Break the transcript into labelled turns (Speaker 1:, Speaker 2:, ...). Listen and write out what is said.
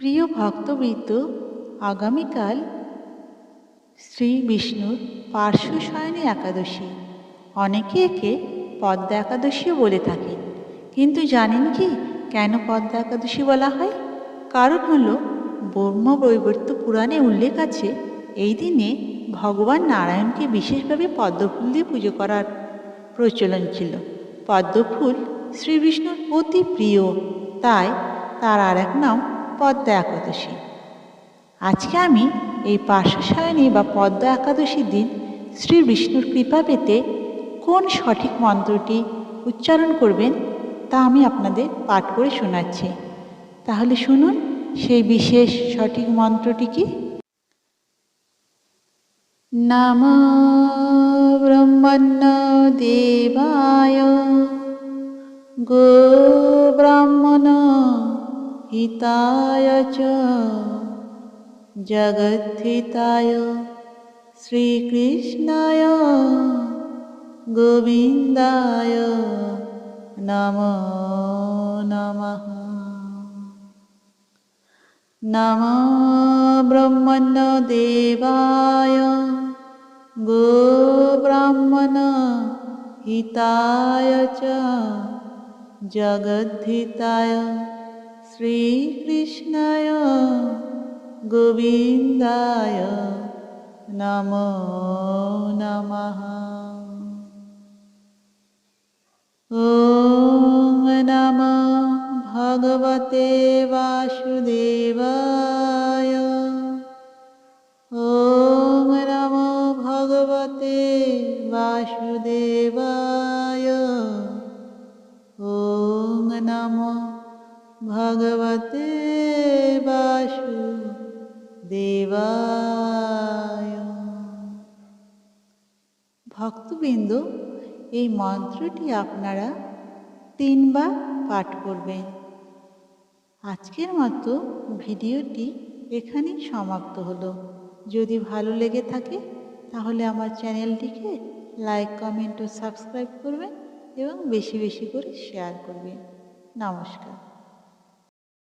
Speaker 1: প্রিয় ভক্তবৃন্দ, আগামীকাল শ্রী বিষ্ণুর পার্শ্ব শয়নী একাদশী। অনেকে একে পদ্মা একাদশীও বলে থাকেন। কিন্তু জানেন কি কেন পদ্মা একাদশী বলা হয়? কারণ হলো ব্রহ্ম বৈবর্ত পুরাণে উল্লেখ আছে, এই দিনে ভগবান নারায়ণকে বিশেষভাবে পদ্মফুল দিয়ে পুজো করার প্রচলন ছিল। পদ্মফুল শ্রী বিষ্ণুর অতি প্রিয়, তাই তার আর এক নাম পদ্মা একাদশী। আজকে আমি এই পার্শ্বসায়নী বা পদ্মা একাদশীর দিন শ্রী বিষ্ণুর কৃপা পেতে কোন সঠিক মন্ত্রটি উচ্চারণ করবেন তা আমি আপনাদের পাঠ করে শোনাচ্ছি। তাহলে শুনুন, সেই বিশেষ সঠিক মন্ত্রটি কি? নম ব্রহ্মণ্য দেবায়। গো ব্রাহ্মণ জগদ্ধিতায় শ্রীকৃষ্ণায় গোবিন্দায় নম নমঃ নম ব্রহ্মণ্য দেবায় গো ব্রাহ্মণ হিতায় চ জগদ্ধিতায় শ্রীকৃষ্ণায় গোবিন্দায় নম নমঃ ॐ नमः भगवते वासुदेवाय ॐ नमो भगवते वासुदेवाय ॐ नमो ভগবতে বাসুদেবায় ভক্তবৃন্দ এই মন্ত্রটি আপনারা তিনবার পাঠ করবেন। আজকের মতো ভিডিওটি এখানেই সমাপ্ত হলো। যদি ভালো লেগে থাকে, তাহলে আমার চ্যানেলটিকে লাইক, কমেন্ট ও সাবস্ক্রাইব করবেন এবং বেশি বেশি করে শেয়ার করবেন। নমস্কার।